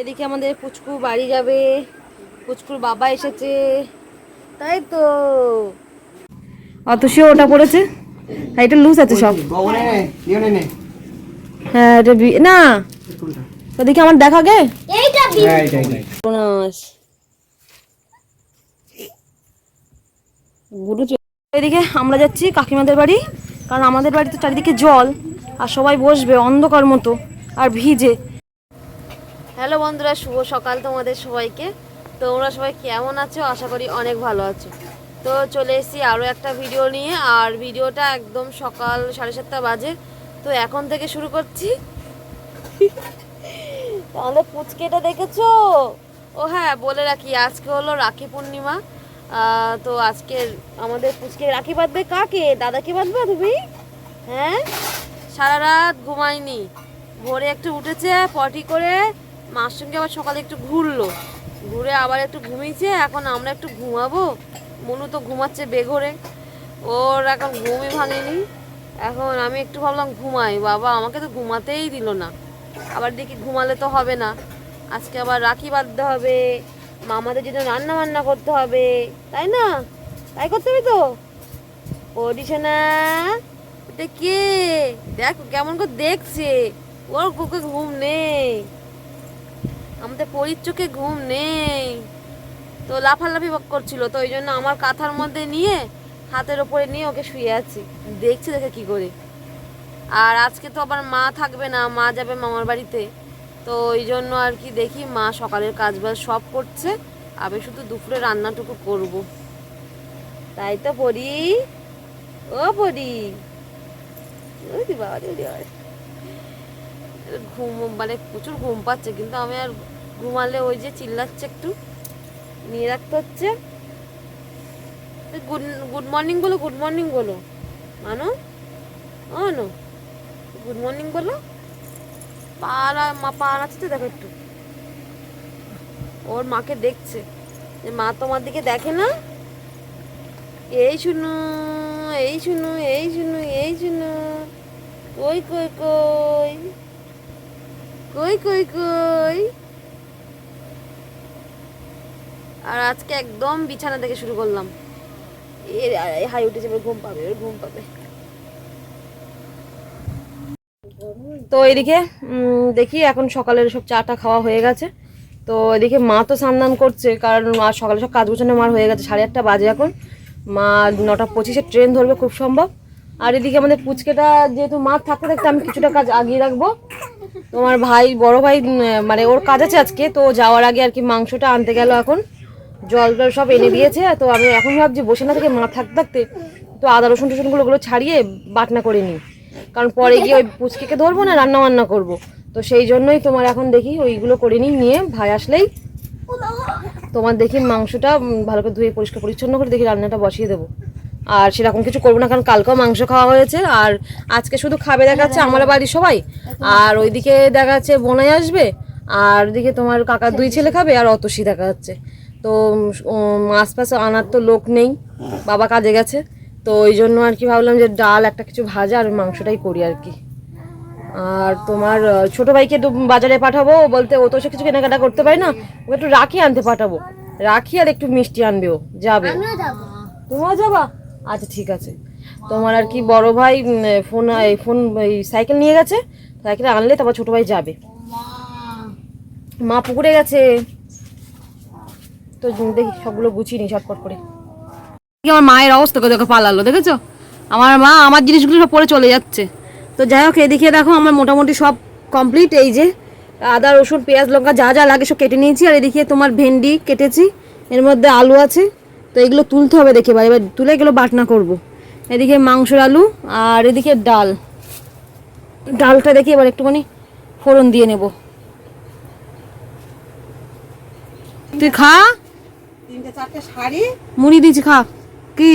এদিকে আমাদের পুচকু বাড়ি যাবে। পুচকুর বাবা এসেছে। তাই তো। অতসীও ওটা পড়েছে? হ্যাঁ এটা লুজ আছে সব। হ্যাঁ এটা না। ওদিকে আমার দেখা গে? এইটা হ্যাঁ। গুরু এদিকে আমরা যাচ্ছি কাকিমাদের বাড়ি। কারণ আমাদের বাড়িতে চারিদিকে জল আর সবাই বসবে অন্ধকার মতো আর ভিজে। হ্যালো বন্ধুরা, শুভ সকাল তোমাদের সবাইকে। তোমরা সবাই কেমন আছো? আশা করি অনেক ভালো আছো। তো চলে এসেছি আরও একটা ভিডিও নিয়ে, আর ভিডিওটা একদম সকাল সাড়ে সাতটা বাজে। তো এখন থেকে শুরু করছি। তাহলে পুচকেটা দেখেছ? ও হ্যাঁ বলে রাখি, আজকে হলো রাখি পূর্ণিমা। তো আজকে আমাদের পুচকে রাখি বাঁধবে কাকে? দাদাকে বাঁধবে তুমি? হ্যাঁ? সারা রাত ঘুমায়নি। ভোরে একটু উঠেছে, পটি করে মার সঙ্গে আবার সকালে একটু ঘুরলো। ঘুরে আবার একটু ঘুমিয়েছে, এখন আমরা একটু ঘুমাবো। মনু তো ঘুমাচ্ছে বেঘরে। ওর এখন ঘুমই ভাঙেনি। এখন আমি একটু ভাবলাম ঘুমাই। বাবা, আমাকে তো ঘুমাতেই দিল না। আবার দেখি ঘুমালে তো হবে না। আজকে আবার রাখি বাঁধতে হবে। মামাদের জন্য রান্না বান্না করতে হবে। তাই না? তাই করতে হবে তো? ওডিশে না এটা কে? দেখ, কেমন করে দেখছে। ওর কুকে ঘুম নেই। আমাদের পরীর চোখে ঘুম নেই। তো লাফালাফি করছিল, তো ওই জন্য আমার কাঁথার মধ্যে নিয়ে হাতের ওপরে নিয়ে ওকে শুয়ে আছি। দেখছি দেখে কি করে। আর আজকে তো আবার মা থাকবে না, মা যাবে মামার বাড়িতে। তো ওই জন্য আর কি দেখি মা সকালের কাজ বাজ সব করছে, আমি শুধু দুপুরে রান্নাটুকু করব। তাই তো পড়ি ও পড়ি বাবা। ঘুম মানে প্রচুর ঘুম পাচ্ছে, কিন্তু আমি আর ঘুমালে ওই যে চিল্লাচ্ছে একটু, নিয়ে রাখতে হচ্ছে। গুড গুড মর্নিং বলো, গুড মর্নিং বলো। মানো? মানো গুড মর্নিং বলো। পাড়া, মা পা নাচতে দেখো একটু। ওর মাকে দেখছে। যে মা তোমার দিকে দেখে না? এই শুনু এই শুনু এই শুনু এই শুনু। কই কই কই? কই কই কই? আর আজকে একদম বিছানা থেকে শুরু করলাম। এ হাই উঠে যাবে ঘুম পাবে ওর ঘুম পাবে। তো এদিকে দেখি এখন সকালের সব চাটা খাওয়া হয়ে গেছে। তো এদিকে মা তো স্নান করছে, কারণ মা সকালে সব কাজ গোছানো মার হয়ে গেছে, সাড়ে আটটা বাজে এখন। মা নটা পঁচিশে ট্রেন ধরবে, খুব সম্ভব। আর এদিকে আমাদের পুচকেটা, যেহেতু মা থাকতে থাকতে আমি কিছুটা কাজ আগিয়ে রাখব। তোমার ভাই, বড় ভাই মানে ওর কাজ আছে আজকে, তো যাওয়ার আগে আর কি মাংসটা আনতে গেল এখন। জল টল সব এনে দিয়েছে, তো আমি এখন ভাবছি বসে না থেকে মা থাকতে থাকতে তো আদা, রসুন টসুনগুলো ওগুলো ছাড়িয়ে বাটনা করে নিই। কারণ পরে গিয়ে ওই পুচকেকে ধরবো না রান্না বান্না করব। তো সেই জন্যই তোমার এখন দেখি ওইগুলো করে নিই, নিয়ে ভাই আসলেই তোমার দেখি মাংসটা ভালো করে ধুয়ে পরিষ্কার পরিচ্ছন্ন করে দেখি রান্নাটা বসিয়ে দেবো। আর সেরকম কিছু করব না কারণ কালকেও মাংস খাওয়া হয়েছে আর আজকে শুধু খাবে দেখাচ্ছে আমার বাড়ির সবাই। আর ওইদিকে দেখা যাচ্ছে বোনাই আসবে আর ওদিকে তোমার কাকার দুই ছেলে খাবে আর অতসী দেখা যাচ্ছে তো ফাছ আনার তো লোক নেই বাবা কাজে গেছে তো ওই জন্য আর কি ভাবলাম যে ডাল একটা কিছু ভাজা আর মাংসটাই করি আর কি। আর তোমার ছোট ভাইকে বাজারে পাঠাবো বলতে ও তো সে কিছু কেনাকাটা করতে পারে না ওকে একটু রাখি আনতে পাঠাবো। রাখি আর একটু মিষ্টি আনবে ও যাবে। তুমিও যাবা? আচ্ছা ঠিক আছে। তোমার আর কি বড় ভাই ফোন ফোন, এই সাইকেল নিয়ে গেছে, সাইকেল আনলে তারপর ছোট ভাই যাবে। মা পুকুরে গেছে। তো দেখি, সবগুলো গুছিয়ে নি চটপট করে। আমার মায়ের অবস্থা দেখো পালালো, দেখেছ? আমার মা আমার জিনিসগুলো সব পরে চলে যাচ্ছে। তো যাই হোক, এদিকে দেখো, আমার মোটামুটি সব কমপ্লিট এই যে, আদা, রসুন, পেঁয়াজ, লঙ্কা যা যা লাগে সব কেটে নিয়েছি। আর এদিকে তোমার ভেন্ডি কেটেছি। এর মধ্যে আলু আছে। তো এগুলো তুলতে হবে দেখে এবার এবার তুলে এগুলো বাটনা করব। এদিকে মাংসর আলু আর এদিকে ডাল। ডালটা দেখি এবার একটুখানি ফোড়ন দিয়ে নেব। তুই খা। মুড়ি দিয়েছি খা। কি?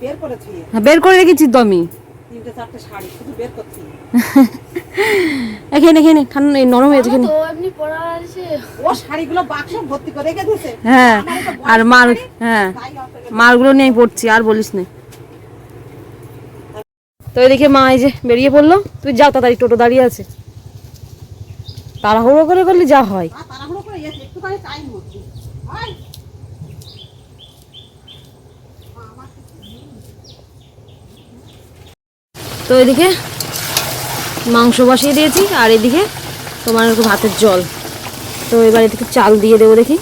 বের হ্যাঁ, বের করে রেখেছি তো আমি। তিনটে চারটে শাড়ি শুধু বের করছি। এখানে এখানে ঠান্ডা নরম হয়েছে এখানে তো এমনি পড়া আছে। ও শাড়িগুলো বাক্স ভর্তি করে রেখে দিয়েছে হ্যাঁ আর মার হ্যাঁ মারগুলো নিয়ে আমি পড়ছি আর বলিস না। তো এদিকে মা এই যে বেরিয়ে পড়ল। তুই যাও তাড়াতাড়ি টোটো দাঁড়িয়ে আছে। তাড়াহুড়ো করে করলে যা হয়। তারা এসে একটুখানি টাইম হচ্ছে। ভাই। তো এদিকে মাংস বসিয়ে দিয়েছি, আর এদিকে তোমার ভাতের জল। তো এবার এদিকে চাল দিয়ে দেবো দেখি।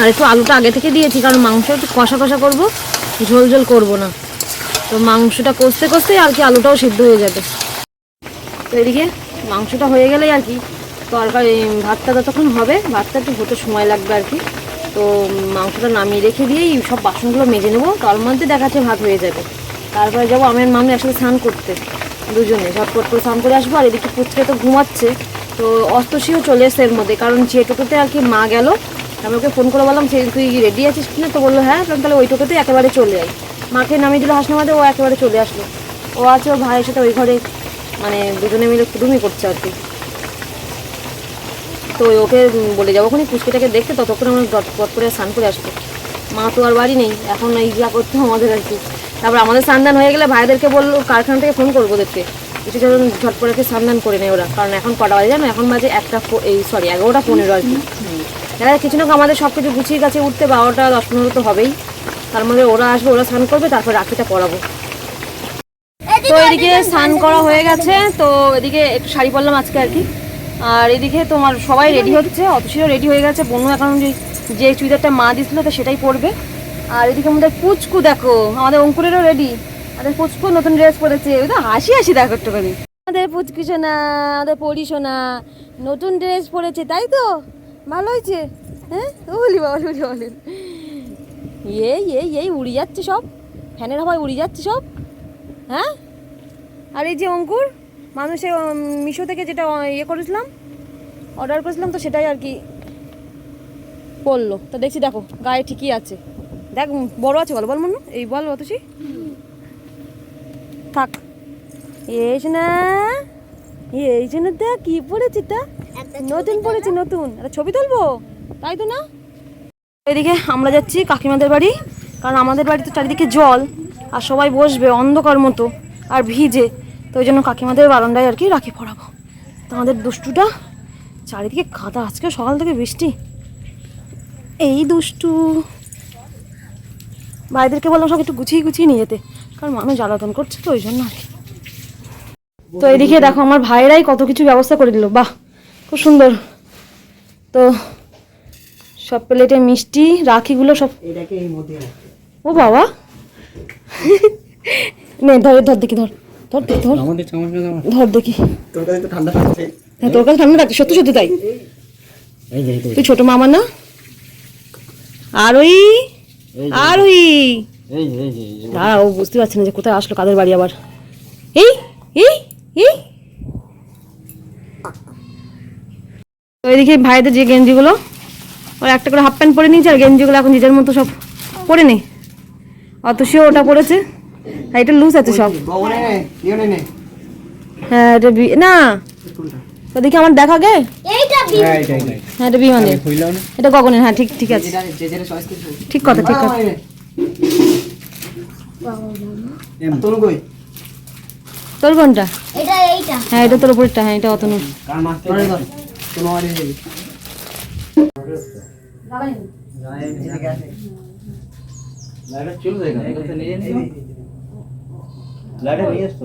আর একটু আলুটা আগে থেকে দিয়েছি, কারণ মাংস একটু কষা কষা করব, ঝোল ঝোল করব না। তো মাংসটা কষতে কষতে আর কি আলুটাও সিদ্ধ হয়ে যাবে। তো এদিকে মাংসটা হয়ে গেলেই আর কি তরকারি, ভাতটা যতক্ষণ হবে, ভাতটা একটু হতে সময় লাগবে আর কি। তো মাংসটা নামিয়ে রেখে দিয়েই সব বাসনগুলো মেজে নেব তার মধ্যে দেখাচ্ছে ভাত হয়ে যাবে। তারপরে যাব, আমি মামি একসাথে স্নান করতে, দুজনে। ঝটপট করে স্নান করে আসব, আর এদিকে পুচকে তো ঘুমাচ্ছে, তো অস্তশীও চলে এসছে এর মধ্যে, কারণ যে টোটোতে আর কি মা গেল, আমি ওকে ফোন করে বললাম সে তুই রেডি আছিস কিনা? তো বলল হ্যাঁ তখন তাহলে ওই টোটোতে একেবারে চলে যাই মাকে নামিয়ে দিল হাসনামাদে ও একেবারে চলে আসলো। ও আছে ওর ভাইয়ের সাথে, ওই ঘরে মানে দুজনে মিলে কুটুমি করছে আর কি। তো ওকে বলে যাব ওখানে, পুচকিটাকে দেখতে, ততক্ষণ আমরা পট করে স্নান করে আসব। মা তো আর বাড়ি নেই, এখন এই যা করতে আমাদের আর কি। তারপর আমাদের স্নান হয়ে গেলে ভাইদেরকে বলল, কারখানা থেকে ফোন করব দেখতে কিছু যেন ঝটপটাকে স্নান করে নেয় ওরা, কারণ এখন কটা বাজে জানো? এখন বাজে একটা এই সরি এগারোটা পনেরো আর কি। এরা কিছু না আমাদের সব কিছু গুছিয়ে কাছে উঠতে বারোটা দশ পনেরো তো হবেই। তার মধ্যে ওরা আসবে, ওরা স্নান করবে, তারপর রাখিটা পরাবো। তো এদিকে স্নান করা হয়ে গেছে, তো এদিকে একটু শাড়ি পরলাম আজকে আর কি। আর এদিকে তোমার সবাই রেডি হচ্ছে অতসীও রেডি হয়ে গেছে, বনু এখন যে যে চুড়িদারটা মা দিছিল তো সেটাই পরবে। আর এদিকে আমাদের পুচকু দেখো আমাদের অঙ্কুরেরও রেডি আমাদের পুচকু নতুন ড্রেস পরেছে ওই তো হাসি হাসি দেখো একটুখানি। আমাদের পুচকু সোনা আমাদের পরি সোনা নতুন ড্রেস পরেছে তাই তো? ভালো হয়েছে? হ্যাঁ? বলি বাবা বলি বলি। এই এই এই উড়ে যাচ্ছে সব। ফ্যানের হাওয়ায় উড়ে যাচ্ছে সব। হ্যাঁ? আর এই যে অঙ্কুর মানুষে উম, মিশো থেকে যেটা ইয়ে করেছিলাম অর্ডার করেছিলাম তো সেটাই আর কি পড়ল। তো দেখছি দেখো গায়ে ঠিকই আছে। দেখ বড় আছে বল বল মনু এই বল অতসি। থাক। এস না এই জন্য দেখ কি পড়েছি তা? নতুন পড়েছি নতুন। একটা ছবি তুলবো? তাই তো না? এদিকে আমরা যাচ্ছি কাকিমাদের বাড়ি কারণ আমাদের বাড়িতে চারিদিকে জল আর সবাই বসবে অন্ধকার মতো আর ভিজে। তো ওই জন্য কাকিমাদের বারান্দায় আর কি রাখি পড়াবো তো আমাদের দুষ্টুটা চারিদিকে কাদা আজকে সকাল থেকে বৃষ্টি। এই দুষ্টু। ভাইদেরকে বললাম সব একটু গুছিয়ে গুছিয়ে নিয়ে যেতে। কারণ মানুষ জ্বালাতন করছে তো ওই জন্য আর কি। তো এদিকে দেখো আমার ভাইয়েরাই কত কিছু ব্যবস্থা করে দিল। বাহ খুব সুন্দর। তো সব প্লেটে মিষ্টি রাখিগুলো সব এটাকে এই মধ্যে ও বাবা। নে ধর ধর দেখি ধর। ধর দেখি ধর। ধর দেখি। তোর কাছে তো ঠান্ডা হ্যাঁ তোর কাছে ঠান্ডা লাগছে সত্যি সত্যি তাই। এই যে। তুই ছোট মামা না? আর ওই আর ওই। দাঁড়া ও বুঝতে পারছে না যে কোথায় আসলো কাদের বাড়ি আবার। এই এই এই। তো এদিকে ভাইদের যে গেঞ্জিগুলো ওর একটা করে হাফ প্যান্ট পরে নিয়েছে আর গেঞ্জিগুলো এখন নিজের মতো সব পরে নে। অত সেও ওটা পরেছে আর এটা লুজ আছে সব। নে। হ্যাঁ এটা না। কোনটা? ওদিকে আমার দেখা গে হ্যাঁ, এইটা, এইটা। হ্যাঁ এটা বিমানের এটা গগনের হ্যাঁ ঠিক ঠিক আছে। ঠিক কথা ঠিক কথা? তোর কোনটা হ্যাঁ এটা তোর উপরটা হ্যাঁ এটা অত নয় কার মারতে হবে? তনু আমার এই যে। এদিকে আসে। লাইটটা চলবে এখানে। এই যে। লাইটটা নিয়ে আসতো।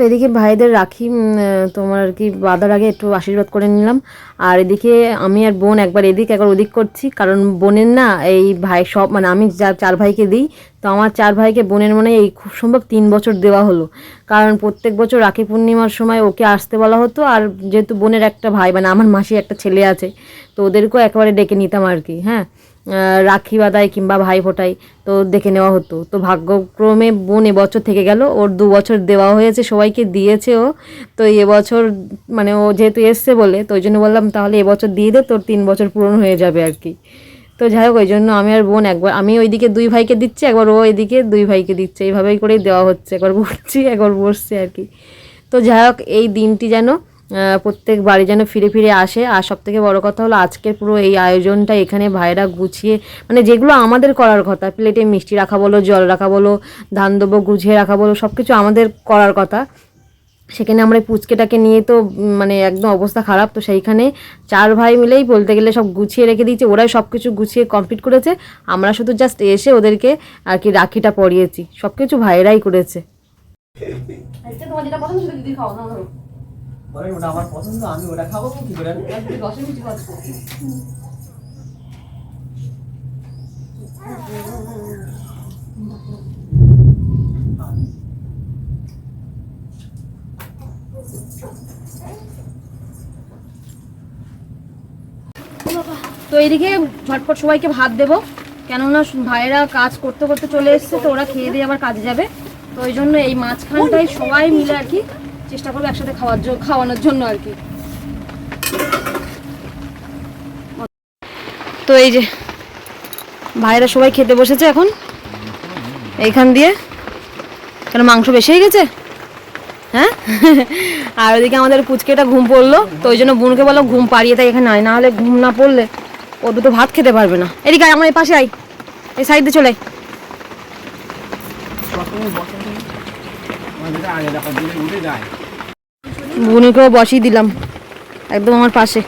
তো এদিকে ভাইদের রাখি তোমার আর কি বাঁধার আগে একটু আশীর্বাদ করে নিলাম। আর এদিকে আমি আর বোন একবার এদিক একবার ওদিক করছি, কারণ বোনের না এই ভাই সব মানে আমি যা চার ভাইকে দিই, তো আমার চার ভাইকে বোনের মনে এই খুব সম্ভব তিন বছর দেওয়া হলো। কারণ প্রত্যেক বছর রাখি পূর্ণিমার সময় ওকে আসতে বলা হতো, আর যেহেতু বোনের একটা ভাই মানে আমার মাসি একটা ছেলে আছে, তো ওদেরকেও একেবারে ডেকে নিতাম আর কি হ্যাঁ। রাখি বাঁধায় কিংবা ভাই ফোটায় তো দেখে নেওয়া হতো। তো ভাগ্যক্রমে বোন এবছর থেকে গেল, ওর দু বছর দেওয়া হয়েছে, সবাইকে দিয়েছে ও। তো এবছর মানে ও যেহেতু এসছে বলে, তো ওই জন্য বললাম তাহলে এবছর দিয়ে দে, তোর তিন বছর পূরণ হয়ে যাবে আর কি। তো যাই হোক, ওই জন্য আমি আর বোন একবার, আমি ওইদিকে দুই ভাইকে দিচ্ছি, একবার ও এদিকে দুই ভাইকে দিচ্ছে। এইভাবেই করেই দেওয়া হচ্ছে, একবার বসছি, একবার বসছে আর কি। তো যাই হোক, এই দিনটি যেন প্রত্যেক বাড়ি যেন ফিরে ফিরে আসে। আর সব থেকে বড়ো কথা হলো, আজকের পুরো এই আয়োজনটা এখানে ভাইরা গুছিয়ে মানে যেগুলো আমাদের করার কথা, প্লেটে মিষ্টি রাখা বলো, জল রাখা বলো, ধান দেবো, গুছিয়ে রাখা বলো সব কিছু আমাদের করার কথা। সেখানে আমরা পুচকেটাকে নিয়ে তো মানে একদম অবস্থা খারাপ। তো সেইখানে চার ভাই মিলেই বলতে গেলে সব গুছিয়ে রেখে দিয়েছে। ওরাই সব কিছু গুছিয়ে কমপ্লিট করেছে। আমরা শুধু জাস্ট এসে ওদেরকে আর কি রাখিটা পরিয়েছি। সব কিছু ভাইরাই করেছে। তোমার যেটা পছন্দ সেটা দিদি খাও না বলে ওটা আমার পছন্দ আমি ওটা খাব কি করে তো এইদিকে ঝটপট সবাইকে ভাত দেবো। কেননা ভাইয়েরা কাজ করতে করতে চলে এসছে তো ওরা খেয়ে দিয়ে আবার কাজে যাবে। তো ওই জন্য এই মাঝখানটাই সবাই মিলে আর কি চেষ্টা করব একসাথে খাওয়ার জন্য খাওয়ানোর জন্য আর কি। তো এই যে, ভাইরা সবাই খেতে বসেছে এখন। এইখান দিয়ে। কেন মাংস বেশি হয়ে গেছে? হ্যাঁ? আর ওদিকে আমাদের পুচকেটা ঘুম পড়ল, তো ওই জন্য বোনকে বলো ঘুম পাড়িয়ে তাই এখানে আয়, না হলে ঘুম না পড়লে ও দুটো ভাত খেতে পারবে না। এদিকে আমার এই পাশে আই এই সাইডে চলে আয়। আগে দেখা দিলে উঠে যায় বোনকেও বসিয়ে দিলাম একদম আমার পাশে।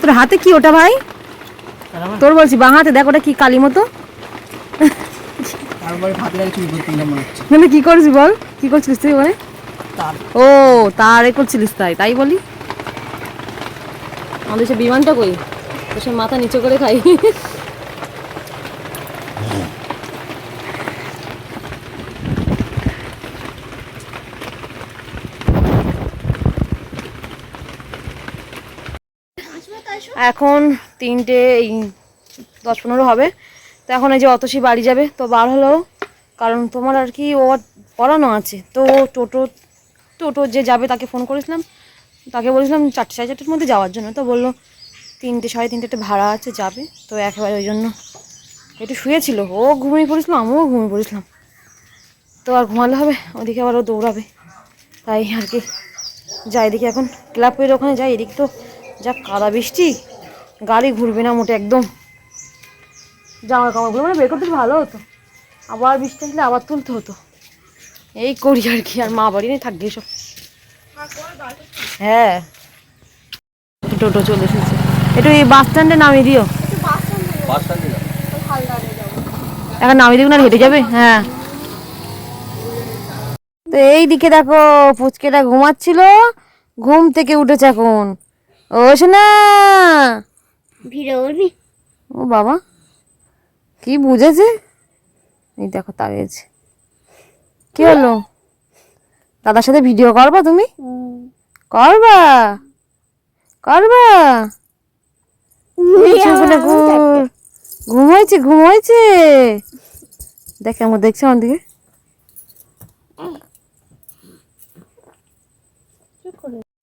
তোর হাতে কি ওটা ভাই? তোর বলছি বাঁ হাতে দেখ ওটা কি কালি মতো। মনে কি করছিস বল? কি করছিলিস তুই তার। ও তার এ করছিলিস তাই তাই বলি? আমাদের সে বিমানটা কই? তো সে মাথা নিচে করে খাই। এখন তিনটে, এই দশ পনেরো হবে। তো এখন এই যে অতসী বাড়ি যাবে, তো বার হলো কারণ তোমার আর কি ও পড়ানো আছে। তো টোটো টোটো যে যাবে তাকে ফোন করেছিলাম। তাকে বলেছিলাম চারটে সাড়ে চারটের মধ্যে যাওয়ার জন্য। তো বলল, তিনটে সাড়ে তিনটে একটা ভাড়া আছে, যাবে। তো একেবারে ওই জন্য। একটু শুয়েছিল। ও ঘুমিয়ে পড়েছিল, আমিও ঘুমিয়ে পড়েছিলাম। তো আর ঘুমালে হবে, ওদিকে আবার ও দৌড়াবে। তাই আর কি, যাই এদিকে এখন। ক্লাবের ওখানে যাই, এদিক তো যা কাদা বৃষ্টি। গাড়ি ঘুরবে না মোটে একদম। জামা কাপড়গুলো মানে বের করতে ভালো হতো। আবার বৃষ্টি আসলে আবার তুলতে হতো। এই করি আর কি আর মা বাড়ি নেই থাকবে সব। হ্যাঁ। টোটো চলে এসেছে। একটু এই বাস স্ট্যান্ডে নামিয়ে দিও। এখন নামিয়ে দিও না হেঁটে যাবে? হ্যাঁ। তো এই দিকে দেখো পুচকেটা ঘুমাচ্ছিল। ঘুম থেকে উঠেছে এখন। ও শোনা। ও বাবা কি বুঝেছে? এই দেখো তাড়িয়েছে। কি হলো? দাদার সাথে ভিডিও করবা তুমি? করবা? করবা? এই চুপ করে ঘুম ঘুম হয়েছে ঘুম হয়েছে। দেখ কেমন দেখছে আমার দিকে।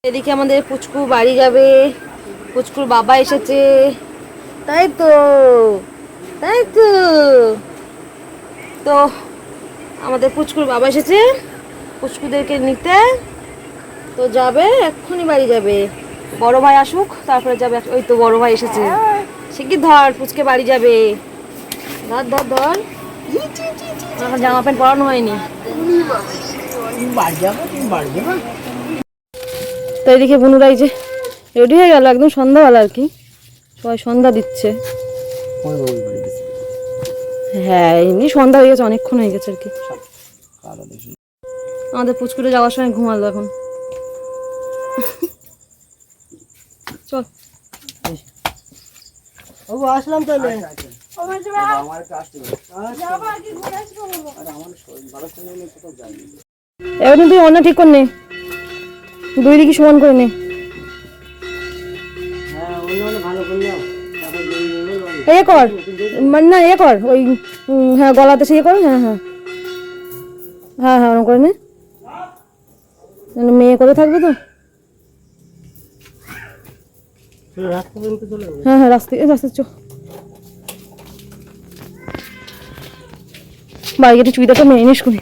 এদিকে আমাদের পুচকু বাড়ি যাবে। পুচকুর বাবা এসেছে। তাই তো তাই তো। তো আমাদের পুচকুর বাবা এসেছে পুচকুদেরকে নিতে। তো যাবে এক্ষুনি বাড়ি যাবে। বড় ভাই আসুক তারপরে যাবে। ওই তো বড় ভাই এসেছে। সে কি ধর পুচকে বাড়ি যাবে। ধর ধর ধর। এখন জামা প্যান্ট পরানো হয়নি। বাড়ি যাব বাড়ি তো এদিকে বুনুরাই যে রেডি হয়ে গেল একদম সন্ধ্যাবেলা আর কি। সবাই সন্ধ্যা দিচ্ছে। হ্যাঁ এমনি সন্ধ্যা হয়ে গেছে অনেকক্ষণ হয়ে গেছে আর কি। আমাদের পুচকুটে যাওয়ার সময় ঘুমালো এখন। চল। ও আসলাম তাহলে। যাইনি। এবার তুই অন্য ঠিক করে নে। দুই দিকে সমান করে নে। এ কর মানে না, এ কর, ওই হ্যাঁ গলাতে সে ইয়ে কর হ্যাঁ হ্যাঁ। হ্যাঁ হ্যাঁ ওরকম করে নে। মেয়ে করে থাকবে তো? হ্যাঁ হ্যাঁ রাস্তা রাস্তা চো। গেটে চুড়িদারটা মেনে নিস করি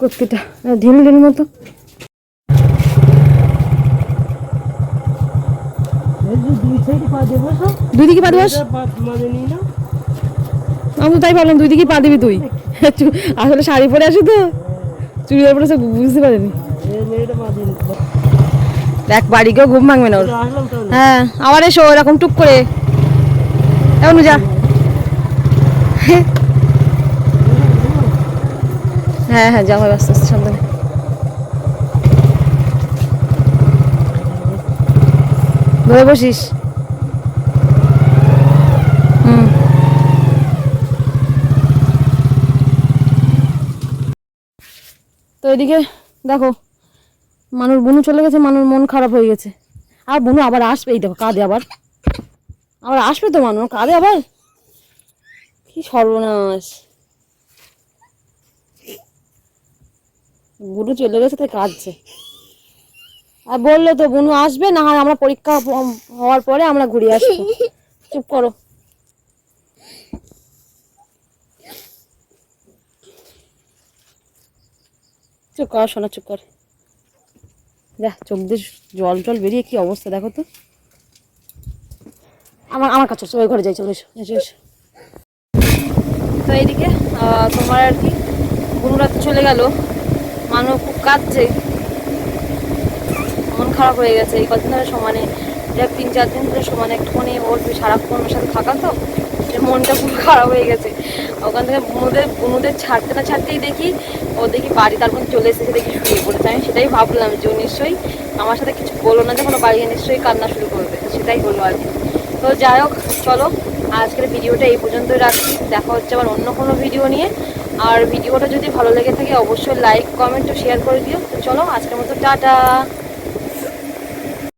কুর্তিটা ঢিল ঢিল মতো দুই সাইডে পা দেবো সব দুই দিকে পা দিবাস আমি তো তাই ভাবলাম দুই দিকে পা দিবি তুই। আসলে শাড়ি পরে আসি তো। চুড়িদার পরে সব বুঝতে পারিনি। দেখ, বাড়ি গিয়েও ঘুম ভাঙবে না ওর। হ্যাঁ আবার এসো এরকম টুক করে। এমন যা হ্যাঁ হ্যাঁ যাও আস্তে আস্তে সাবধানে। ধরে বসিস। তো এদিকে দেখো মানুষ বুনু চলে গেছে মানুষ মন খারাপ হয়ে গেছে। আর বুনু আবার আসবে, এই দেখো কাঁদে আবার। আবার আসবে তো মানুষ কাঁদে আবার? কি সর্বনাশ। বুনু চলে গেছে, তাই কাঁদছে। আর বলল তো, বুনু আসবে, না হয় আমরা পরীক্ষা হওয়ার পরে আমরা ঘুরে আসব। চুপ করো। চুপ কর শোনা চুপ কর। যা, চোখ দিয়ে জল জল বেরিয়ে কি অবস্থা দেখো তো। আমার আমার কাছে ওই ঘরে যাই, চলো এসো এসো তো এইদিকে তোমার আর কি বুনুরা তো চলে গেল। মানুষ খুব কাঁদছে। মন খারাপ হয়ে গেছে। এই কদিন ধরে সমানে তিন, চার দিন ধরে সমানে একটুখানি ওর সারাক্ষণ ওর সাথে থাকা তো। মনটা খুব খারাপ হয়ে গেছে। ওখান থেকে বুনুদের বুনুদের ছাড়তে না ছাড়তেই দেখি ও দেখি বাড়ি তারপর চলে এসেছে দেখি শুয়ে পড়েছে। আমি সেটাই ভাবলাম যে নিশ্চয়ই আমার সাথে কিছু বলো না যখন বাড়ি নিশ্চয়ই কান্না শুরু করবে। সেটাই হলো আর কি। তো যাই হোক, চলো, আজকের ভিডিওটা এই পর্যন্তই রাখছি। দেখা হচ্ছে আবার অন্য কোনো ভিডিও নিয়ে। আর ভিডিওটা যদি ভালো লেগে থাকে, অবশ্যই লাইক কমেন্ট ও শেয়ার করে দিও। তো চলো, আজকের মতো টাটা।